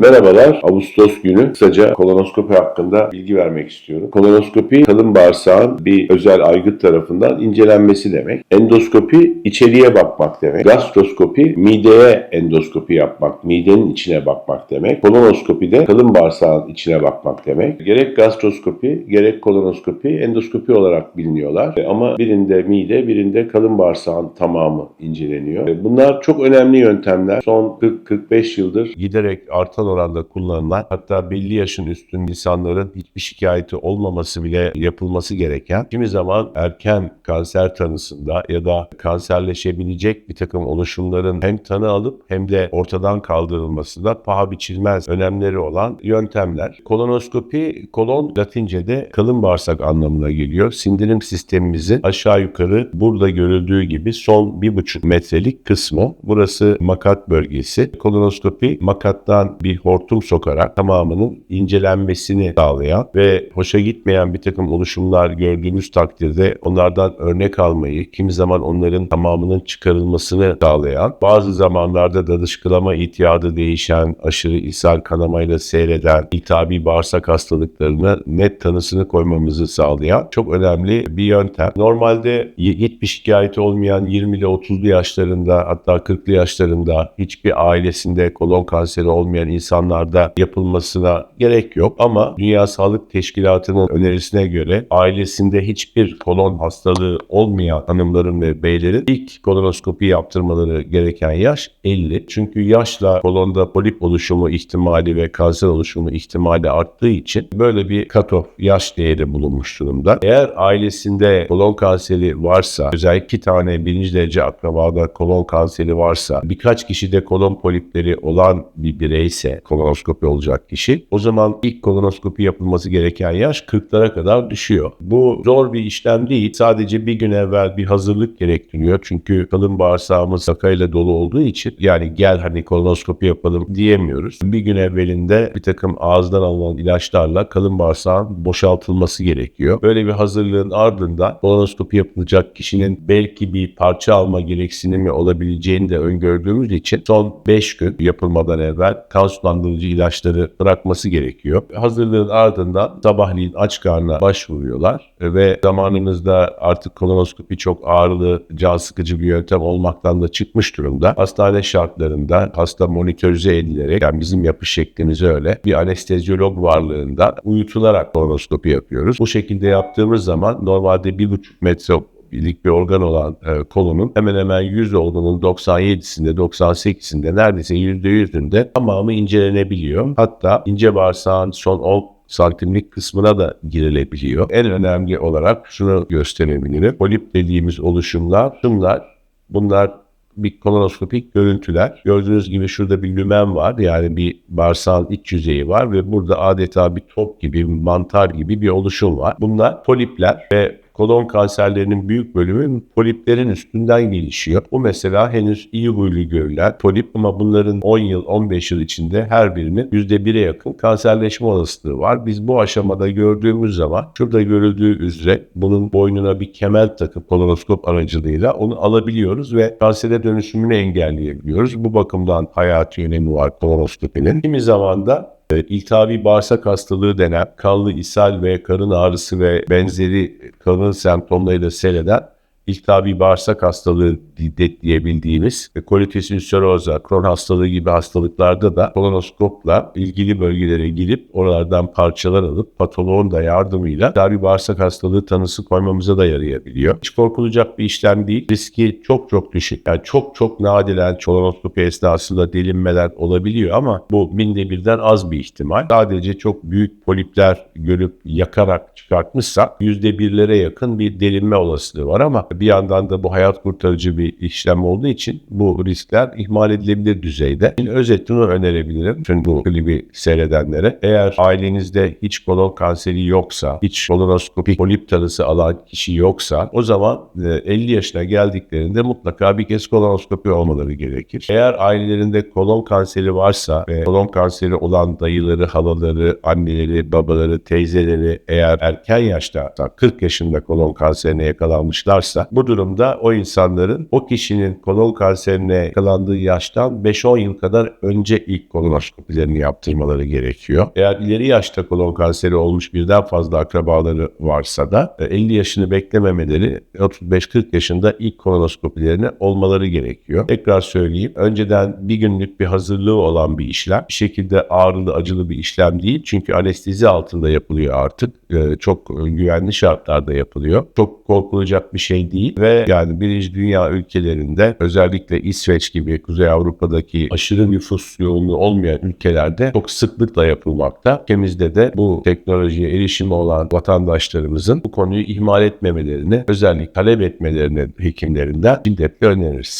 Merhabalar. Ağustos günü kısaca kolonoskopi hakkında bilgi vermek istiyorum. Kolonoskopi kalın bağırsağın bir özel aygıt tarafından incelenmesi demek. Endoskopi içeriye bakmak demek. Gastroskopi mideye endoskopi yapmak, midenin içine bakmak demek. Kolonoskopi de kalın bağırsağın içine bakmak demek. Gerek gastroskopi gerek kolonoskopi endoskopi olarak biliniyorlar. Ama birinde mide birinde kalın bağırsağın tamamı inceleniyor. Bunlar çok önemli yöntemler. Son 40-45 yıldır giderek artan oranda kullanılan hatta belli yaşın üstün insanların hiçbir şikayeti olmaması bile yapılması gereken kimi zaman erken kanser tanısında ya da kanserleşebilecek bir takım oluşumların hem tanı alıp hem de ortadan kaldırılmasında paha biçilmez önemleri olan yöntemler. Kolonoskopi, kolon Latince'de kalın bağırsak anlamına geliyor. Sindirim sistemimizin aşağı yukarı burada görüldüğü gibi son bir buçuk metrelik kısmı. Burası makat bölgesi. Kolonoskopi makattan bir hortum sokarak tamamının incelenmesini sağlayan ve hoşa gitmeyen bir takım oluşumlar gördüğümüz takdirde onlardan örnek almayı, kimi zaman onların tamamının çıkarılmasını sağlayan, bazı zamanlarda da dışkılama itiyadı değişen, aşırı ishal kanamayla seyreden, iltihabi bağırsak hastalıklarına net tanısını koymamızı sağlayan çok önemli bir yöntem. Normalde hiçbir şikayeti olmayan 20 ile 30'lu yaşlarında hatta 40'lı yaşlarında hiçbir ailesinde kolon kanseri olmayan insanlarda yapılmasına gerek yok ama Dünya Sağlık Teşkilatı'nın önerisine göre ailesinde hiçbir kolon hastalığı olmayan hanımların ve beylerin ilk kolonoskopi yaptırmaları gereken yaş 50. Çünkü yaşla kolonda polip oluşumu ihtimali ve kanser oluşumu ihtimali arttığı için böyle bir cutoff yaş değeri bulunmuş durumda. Eğer ailesinde kolon kanseri varsa, özellikle iki tane birinci derece akrabada kolon kanseri varsa, birkaç kişide kolon polipleri olan bir bireyse kolonoskopi olacak kişi, o zaman ilk kolonoskopi yapılması gereken yaş 40'lara kadar düşüyor. Bu zor bir işlem değil. Sadece bir gün evvel bir hazırlık gerektiriyor. Çünkü kalın bağırsağımız sakayla dolu olduğu için yani gel hani kolonoskopi yapalım diyemiyoruz. Bir gün evvelinde bir takım ağızdan alınan ilaçlarla kalın bağırsağın boşaltılması gerekiyor. Böyle bir hazırlığın ardından kolonoskopi yapılacak kişinin belki bir parça alma gereksinimi olabileceğini de öngördüğümüz için son 5 gün yapılmadan evvel kan sulandırıcı ilaçları bırakması gerekiyor. Hazırlığın ardından sabahleyin aç karnına başvuruyorlar ve zamanımızda artık kolonoskopi çok ağırlı, can sıkıcı bir yöntem olmaktan da çıkmış durumda. Hastane şartlarında hasta monitörize edilerek yani bizim yapış şeklimiz öyle bir anestezyolog varlığında uyutularak kolonoskopi yapıyoruz. Bu şekilde yaptığımız zaman normalde 1,5 metre lik bir organ olan e, kolonun hemen hemen 100 olduğunun 97'sinde 98'inde neredeyse %100'ünde tamamı incelenebiliyor. Hatta ince bağırsağın son 10 santimlik kısmına da girilebiliyor. En önemli olarak şunu gösterebilirim. Polip dediğimiz oluşumlar şunlar. Bunlar bir kolonoskopik görüntüler. Gördüğünüz gibi şurada bir lümen var. Yani bir bağırsağın iç yüzeyi var ve burada adeta bir top gibi, bir mantar gibi bir oluşum var. Bunlar polipler ve kolon kanserlerinin büyük bölümü poliplerin üstünden gelişiyor. Bu mesela henüz iyi huylu görülen polip ama bunların 10 yıl 15 yıl içinde her birinin %1'e yakın kanserleşme olasılığı var. Biz bu aşamada gördüğümüz zaman şurada görüldüğü üzere bunun boynuna bir kemer takıp kolonoskop aracılığıyla onu alabiliyoruz ve kansere dönüşümünü engelleyebiliyoruz. Bu bakımdan hayati önemi var kolonoskopinin. Kimi zaman da İltihabi bağırsak hastalığı denen kanlı ishal ve karın ağrısı ve benzeri karın semptomlarıyla seyreden iltihabi bağırsak hastalığı de- diyebildiğimiz ve kolitis ülseroza, kron hastalığı gibi hastalıklarda da kolonoskopla ilgili bölgelere girip oralardan parçalar alıp patoloğun da yardımıyla iltihabi bağırsak hastalığı tanısı koymamıza da yarayabiliyor. Hiç korkulacak bir işlem değil. Riski çok çok düşük. Yani çok çok nadiren kolonoskopi esnasında delinmeler olabiliyor ama bu binde birden az bir ihtimal. Sadece çok büyük polipler görüp yakarak çıkartmışsak yüzde birlere yakın bir delinme olasılığı var ama bir yandan da bu hayat kurtarıcı bir işlem olduğu için bu riskler ihmal edilebilir düzeyde. Şimdi özetini önerebilirim tüm bu klibi seyredenlere. Eğer ailenizde hiç kolon kanseri yoksa, hiç kolonoskopik polip tanısı alan kişi yoksa o zaman e, 50 yaşına geldiklerinde mutlaka bir kez kolonoskopi olmaları gerekir. Eğer ailelerinde kolon kanseri varsa ve kolon kanseri olan dayıları, halaları, anneleri, babaları, teyzeleri eğer erken yaşta 40 yaşında kolon kanserine yakalanmışlarsa Bu durumda o insanların o kişinin kolon kanserine yakalandığı yaştan 5-10 yıl kadar önce ilk kolonoskopilerini yaptırmaları gerekiyor. Eğer ileri yaşta kolon kanseri olmuş birden fazla akrabaları varsa da e, 50 yaşını beklememeleri 35-40 yaşında ilk kolonoskopilerini olmaları gerekiyor. Tekrar söyleyeyim. Önceden bir günlük bir hazırlığı olan bir işlem. Bir şekilde ağrılı acılı bir işlem değil. Çünkü anestezi altında yapılıyor artık. E, Çok e, güvenli şartlarda yapılıyor. Çok korkulacak bir değil ve yani birinci dünya ülkelerinde özellikle İsveç gibi Kuzey Avrupa'daki aşırı nüfus yoğunluğu olmayan ülkelerde çok sıklıkla yapılmakta. Ülkemizde de bu teknolojiye erişimi olan vatandaşlarımızın bu konuyu ihmal etmemelerini, özellikle talep etmelerini hekimlerinden şiddetle öneririz.